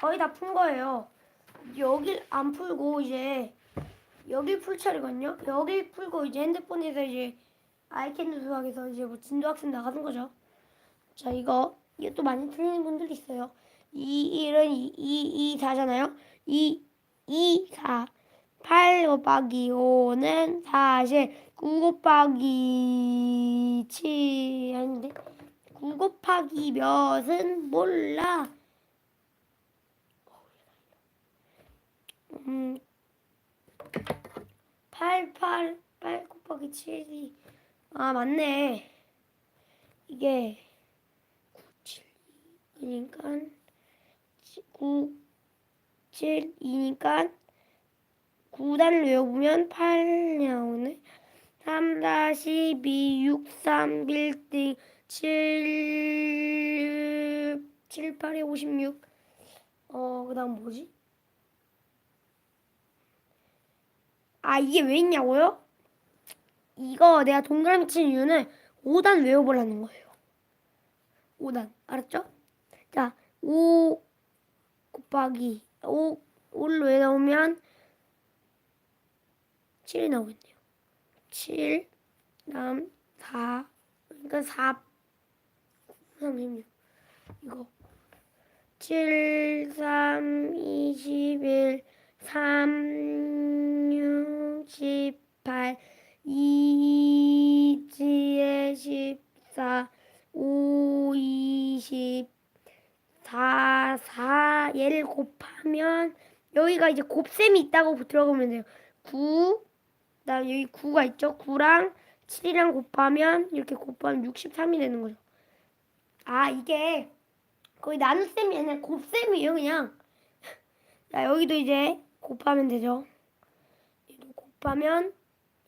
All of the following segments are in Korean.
거의 다 푼 거예요. 여길 안 풀고 이제 여길 풀 차례거든요. 여길 풀고 이제 핸드폰에서 이제 아이캔드 수학에서 이제 뭐 진도 학생 나가는 거죠. 자 이거 또 많이 틀리는 분들이 있어요. 2, 1은 2, 2, 2, 4잖아요. 2, 2, 4. 8 곱하기 5는 사실 9 곱하기 7 아닌데 9 곱하기 몇은 몰라. 음, 8, 8, 8 곱하기 7이 아 맞네. 이게 9, 7, 2니까 9, 7, 2니까 9단을 외워보면 8 나오네. 3 다시 2, 6, 3, 1등 7, 7, 8에 56. 어, 그 다음 뭐지? 아, 이게 왜 있냐고요? 이거 내가 동그라미 친 이유는 5단 외워보라는 거예요. 5단. 알았죠? 자, 5 곱하기 5, 5를 왜 나오면 7이 나오겠네요. 7, 다음 4, 그러니까 4, 36. 이거 7, 3, 21, 3, 6, 18, 2, 7, 14, 5, 20, 4, 4, 얘를 곱하면 여기가 이제 곱셈이 있다고 들어가면 돼요. 9, 그다음 여기 9가 있죠. 9랑 7이랑 곱하면 이렇게 곱하면 63이 되는 거죠. 아 이게 거의 나눗셈이 아니라 곱셈이에요 그냥. 자 여기도 이제 곱하면 되죠. 곱하면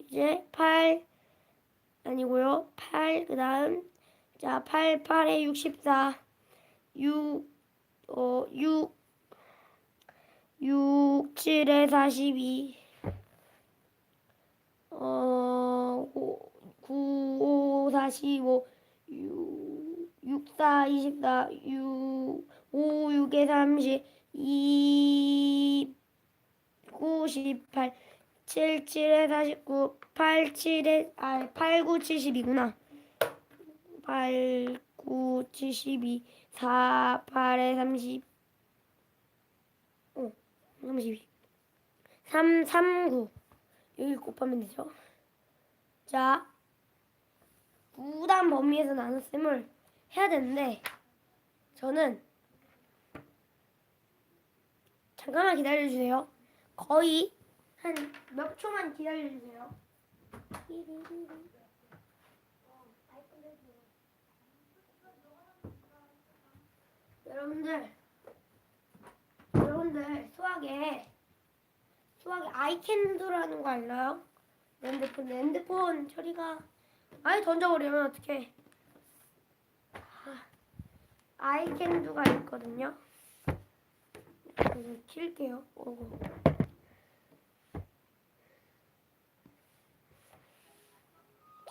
이제 8 아니고요. 8 그다음 자 8, 8에 64 6 어, 6 6, 7에 42 어, 9, 5, 45, 6, 6, 4, 24, 6, 5, 6에 30, 2, 9, 18, 7, 7에 49, 8, 7에, 아, 8, 9, 72구나. 8, 9, 72, 4, 8에 30, 어, 32. 3, 3, 9. 여기 곱하면 되죠. 자, 9단 범위에서 나눗셈을 해야 되는데 저는 잠깐만 기다려주세요. 거의 한 몇 초만 기다려주세요. 여러분들, 여러분들 수학에 수학에 아이캔드라는 거 알나요? 내 핸드폰, 내 핸드폰 처리가 아예 던져버리면 어떡해. 아, 아이캔드가 있거든요. 킬게요. 오고.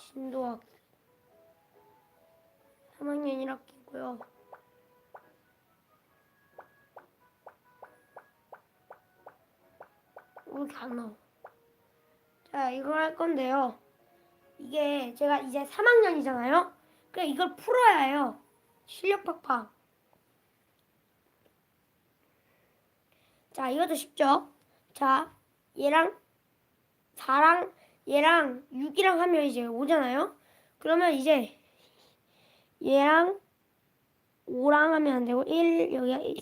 진도학 3학년 1학기고요. 왜 이렇게 안 나와? 자, 이걸 할 건데요. 이게 제가 이제 3학년이잖아요. 그래 이걸 풀어야 해요. 실력 팍팍. 자, 이것도 쉽죠? 자, 얘랑 4랑 얘랑 6이랑 하면 이제 5잖아요. 그러면 이제 얘랑 5랑 하면 안 되고 1 여기가 1.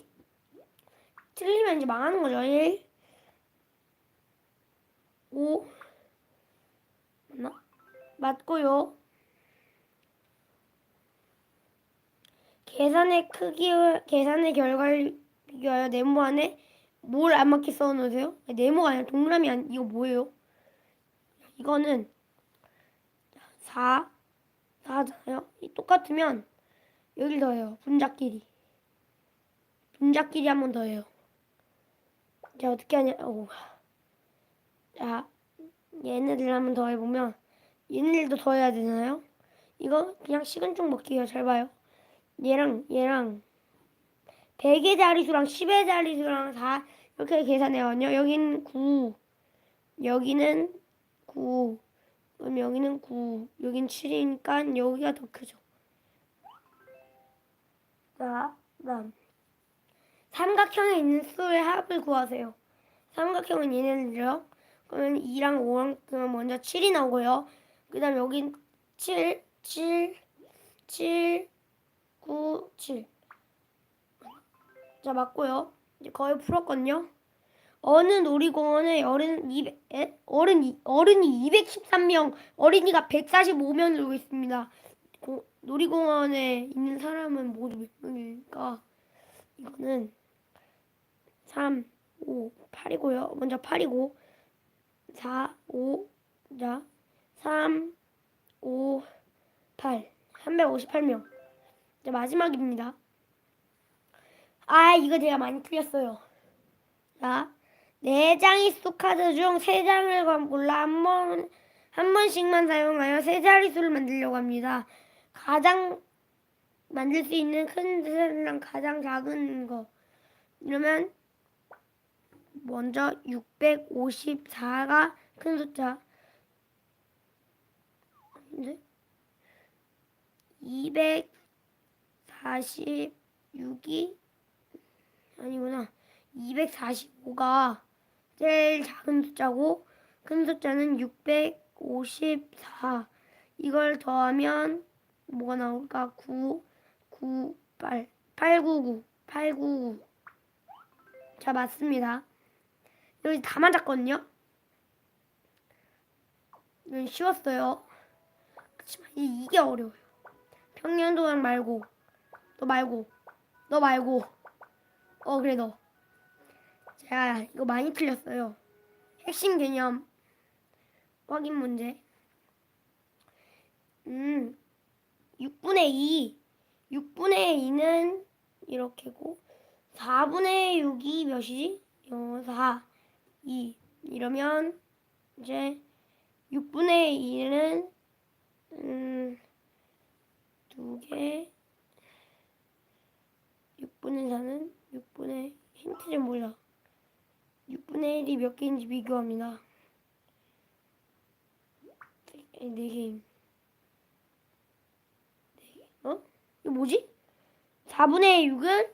틀리면 이제 망하는 거죠. 1 5 맞나? 맞고요. 계산의 크기, 계산의 결과를 비교하여 네모 안에 뭘 안 맞게 써놓으세요? 네모가 아니라 동그라미 아니 이거 뭐예요? 이거는 4, 4잖아요. 똑같으면 여길 더해요. 분자끼리. 분자끼리 한 번 더해요. 자 어떻게 하냐? 오. 자 얘네들 한 번 더 해보면 얘네들도 더 해야 되잖아요. 이거 그냥 식은 죽 먹기예요. 잘 봐요. 얘랑 얘랑 100의 자릿수랑 10의 자릿수랑 다 이렇게 계산해요. 여기는 9, 여기는 9, 그럼 여기는 9, 여긴 7이니까 여기가 더 크죠. 자, 그다음 삼각형에 있는 수의 합을 구하세요. 삼각형은 얘네들이요. 그러면 2랑 5랑 그러면 먼저 7이 나오고요. 그 다음 여긴 7, 7, 7, 9, 7. 자, 맞고요. 이제 거의 풀었거든요. 어느 놀이공원에 어른 200, 에? 어른, 이- 어른이 213명, 어린이가 145명 놀고 있습니다. 고- 놀이공원에 있는 사람은 모두 몇 명일까? 이거는 3, 5, 8이고요. 먼저 8이고 4, 5, 자 3, 5, 8 358명 이제 마지막입니다. 아 이거 제가 많이 틀렸어요. 자, 네 장의 수카드 중 세 장을 골라 한 번, 한 번씩만 사용하여 세 자릿수를 만들려고 합니다. 가장 만들 수 있는 큰 숫자랑 가장 작은 거. 이러면 먼저 654가 큰 숫자. 근데 246이 아니구나. 245가 제일 작은 숫자고 큰 숫자는 654. 이걸 더하면 뭐가 나올까? 9, 9, 8, 899, 899. 자, 맞습니다. 여기 다 맞았거든요. 이건 쉬웠어요. 그렇지만 이- 이게 어려워요. 평년도랑 말고, 너 말고, 너 말고. 어, 그래 너. 자, 이거 많이 틀렸어요. 핵심 개념 확인 문제. 음, 6분의 2. 6분의 2는 이렇게고 4분의 6이 몇이지? 어, 4, 2. 이러면 이제 6분의 2는 음, 두 개. 6분의 4는 6분의 힌트 좀 몰라. 6분의 1이 몇 개인지 비교합니다. 네 개임. 네 개. 어? 이거 뭐지? 4분의 6은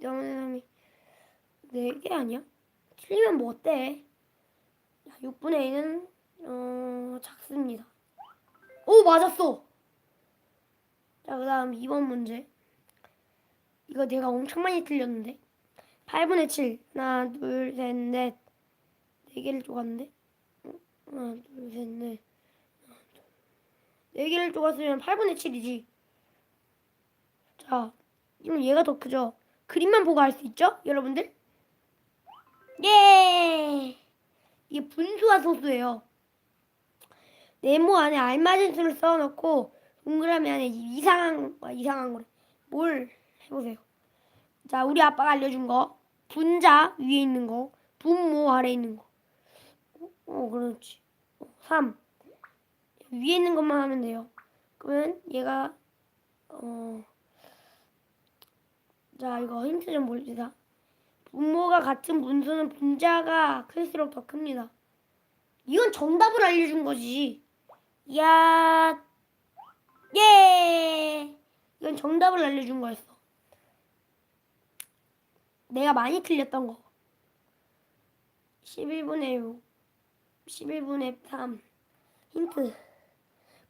0이 4개 아니야? 틀리면 뭐 어때? 6분의 1은 어, 작습니다. 오 맞았어. 자 그다음 2번 문제. 이거 내가 엄청 많이 틀렸는데. 8분의 7 하나 둘 셋 넷 네 개를 쪼갔는데. 어, 하나 둘 셋 넷 네 개를 쪼갔으면 8분의 7이지. 자, 그럼 얘가 더 크죠? 그림만 보고 알 수 있죠? 여러분들? 예! 이게 분수와 소수예요. 네모 안에 알맞은 수를 써놓고 동그라미 안에 이상한 아, 이상한 거래. 뭘 해보세요. 자, 우리 아빠가 알려준 거 분자 위에 있는 거, 분모 아래 있는 거. 어, 어, 그렇지. 3 위에 있는 것만 하면 돼요. 그러면 얘가 어. 자, 이거 힌트 좀 봅시다. 분모가 같은 분수는 분자가 클수록 더 큽니다. 이건 정답을 알려준 거지. 야, 예! 이건 정답을 알려준 거였어. 내가 많이 틀렸던 거. 11분의 6, 11분의 3. 힌트.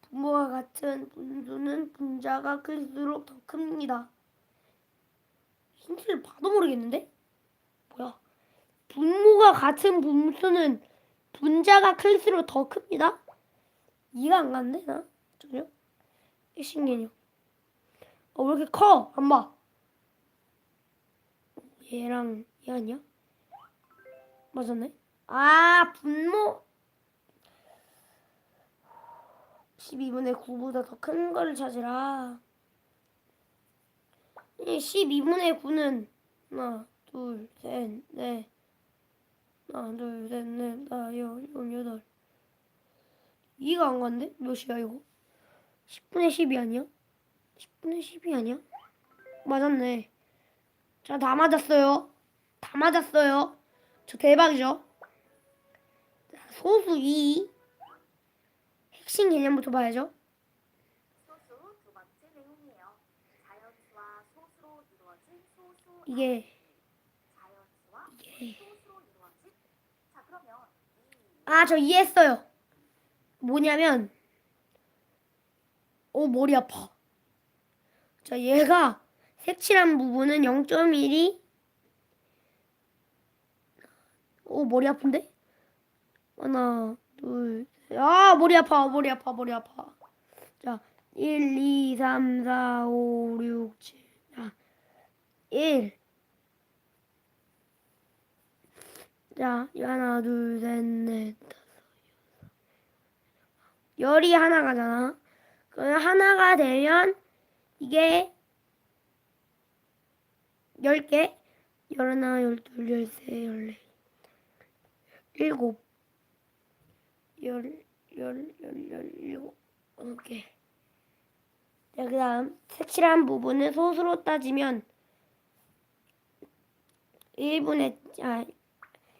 분모가 같은 분수는 분자가 클수록 더 큽니다. 힌트를 봐도 모르겠는데? 뭐야? 분모가 같은 분수는 분자가 클수록 더 큽니다. 이해가 안 가는데 나 전혀 개념. 어, 왜 이렇게 커? 안 봐. 얘랑 얘 아니야? 맞았네. 아 분모 12분의 9보다 더 큰 거를 찾으라. 이 12분의 9는 하나, 둘, 셋, 넷. 하나, 둘, 셋, 넷, 다, 여, 일곱, 여덟. 이해가 안 가는데? 몇이야 이거? 10분의 10이 아니야? 10분의 10이 아니야? 맞았네. 자, 다 맞았어요. 다 맞았어요. 저 대박이죠? 자, 소수 2. 핵심 개념부터 봐야죠. 이게, 이게. 아, 저 이해했어요. 뭐냐면, 오, 머리 아파. 자, 얘가 색칠한 부분은 0.1이, 오, 머리 아픈데? 하나, 둘, 셋. 아, 머리 아파, 머리 아파, 머리 아파. 자, 1, 2, 3, 4, 5, 6, 7. 자, 1. 자, 하나, 둘, 셋, 넷, 다섯, 여섯. 열이 하나가잖아. 그럼 하나가 되면 이게 열 개, 열하나, 열둘, 열세, 열네, 일곱, 열, 열, 열, 열, 일곱, 오케이. 자, 그 다음 색칠한 부분을 소수로 따지면 1분의 아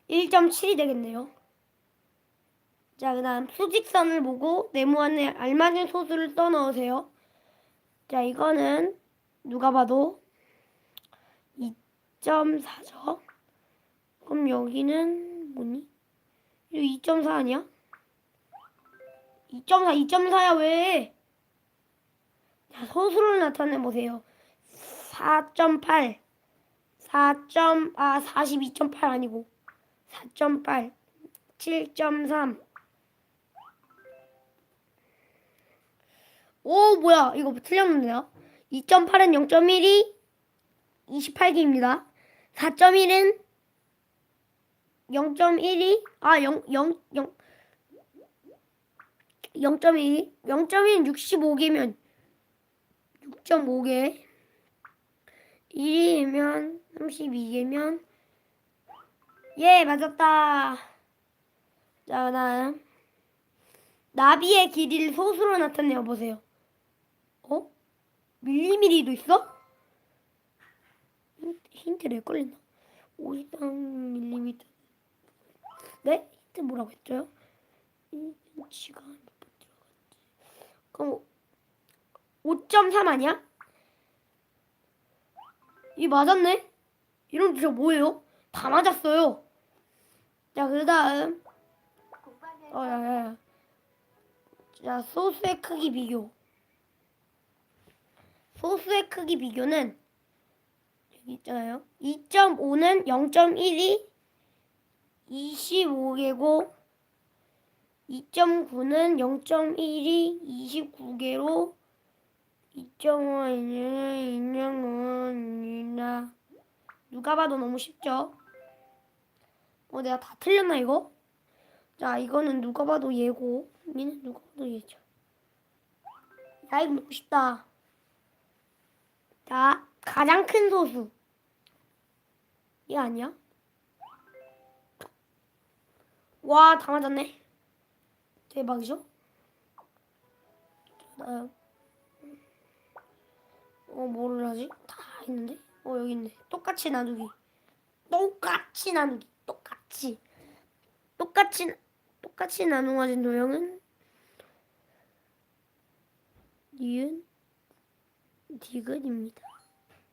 1.7이 되겠네요. 자, 그 다음 수직선을 보고 네모 안에 알맞은 소수를 써 넣으세요. 자, 이거는 누가 봐도 2.4죠. 그럼 여기는 뭐니? 이거 2.4 아니야? 2.4, 2.4야 왜? 자, 소수를 나타내 보세요. 4.8, 4. 아 42.8 아니고 4.8, 7.3. 오, 뭐야. 이거 틀렸는데요? 2.8은 0.1이 28개입니다. 4.1은 0.1이 아, 0, 0, 0, 0.1이 0.1은 65개면 6.5개 1이면 32개면 예, 맞았다. 자, 다음. 나비의 길이를 소수로 나타내어 보세요. 어? 밀리미리도 있어? 힌트, 힌트 내 걸린다. 53 밀리미터. 네? 힌트 뭐라고 했죠? 1인치가 몇 번 들어갔지? 그럼 5.3 아니야? 이 맞았네? 이런 진짜 뭐예요? 다 맞았어요. 자, 그 다음. 어, 야, 야, 야. 자, 소수의 크기 비교. 소수의 크기 비교는 있잖아요. 2.5는 0.1이 25개고 2.9는 0.1이 29개로 2.5는 2.5는 누가 봐도 너무 쉽죠? 어, 내가 다 틀렸나 이거? 자, 이거는 누가 봐도 얘고, 얘는 누가 봐도 얘죠. 야, 이거 먹고 싶다. 자, 가장 큰 소수. 얘 아니야? 와, 다 맞았네. 대박이죠? 자, 다음. 어, 뭐를 하지? 다 있는데? 어, 여기 있네. 똑같이 나누기. 똑같이 나누기. 똑같이. 똑같이 똑같이 나누어진 도형은 니은 디귿입니다.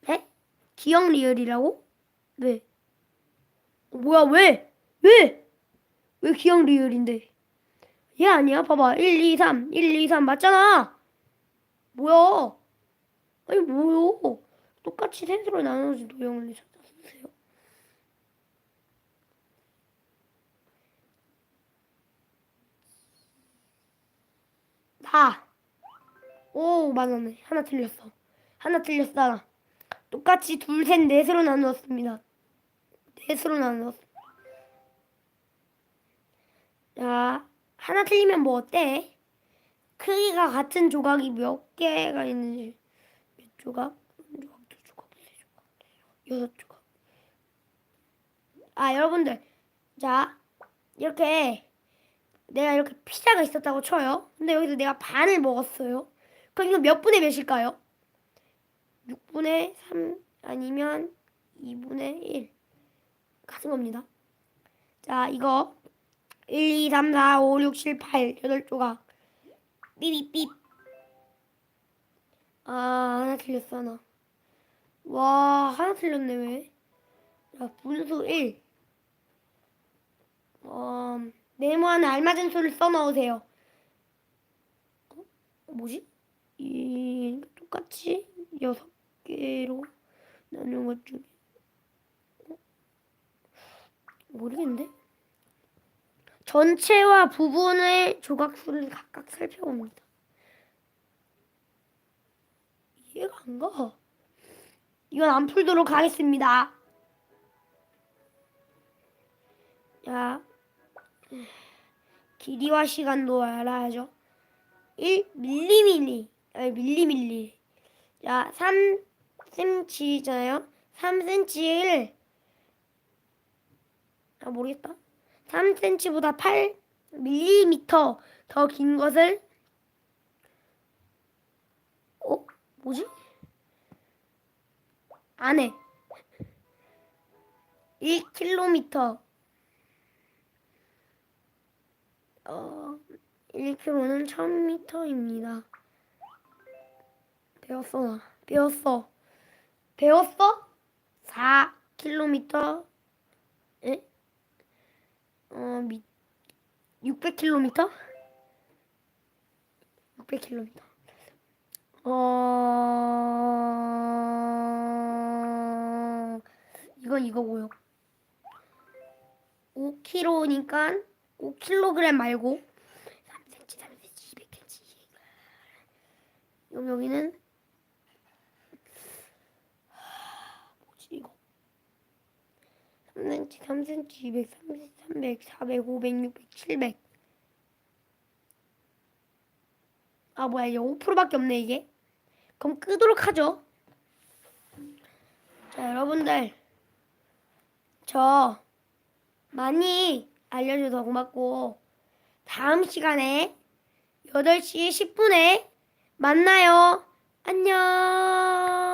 네? 기억 리을이라고? 왜? 어, 뭐야 왜? 왜? 왜 기억 리을인데? 얘 아니야? 봐봐 1, 2, 3 1, 2, 3 맞잖아 뭐야 아니 뭐요 똑같이 셋으로 나눠진 도형을 찾아 쓰세요 다. 오, 맞았네. 하나 틀렸어. 하나 틀렸어. 똑같이 둘, 셋, 넷으로 나누었습니다. 넷으로 나누었어. 자, 하나 틀리면 뭐 어때? 크기가 같은 조각이 몇 개가 있는지. 몇 조각? 한 조각, 두 조각, 세네 조각, 여섯 조각. 아, 여러분들. 자, 이렇게 내가 이렇게 피자가 있었다고 쳐요. 근데 여기서 내가 반을 먹었어요. 그럼 이거 몇 분의 몇일까요? 6분의 3 아니면 2분의 1 같은 겁니다. 자, 이거 1, 2, 3, 4, 5, 6, 7, 8 8조각 삐삐삐 아 하나 틀렸어 하나 와 하나 틀렸네 왜? 야 분수 1 어, 네모 안에 알맞은 수를 써 넣으세요 어? 뭐지? 이 똑같이 여섯 개로 나눈 것 중에 어? 모르겠는데? 전체와 부분의 조각수를 각각 살펴봅니다. 이해가 안 가. 이건 안 풀도록 하겠습니다. 자, 길이와 시간도 알아야죠. 1 밀리밀리, 아니 밀리밀리. 자, 3cm잖아요. 3cm를 아 모르겠다. 3cm보다 8mm 더 긴 것을 어? 뭐지? 안에 1km 어 1km는 1000m입니다. 배웠어 나. 배웠어. 배웠어? 4km 에? 어, 미, 600km? 600km. 어, 이건 이거고요. 5kg니까 5kg 말고 3cm, 3cm, 200cm. 그럼 여기는 하, 뭐지 이거? 3cm, 3cm, 200, 300, 300, 400, 500, 600, 700. 아 뭐야 이게 5%밖에 없네 이게. 그럼 끄도록 하죠. 자 여러분들 저 많이 알려줘서 고맙고 다음 시간에 8시 10분에 만나요. 안녕.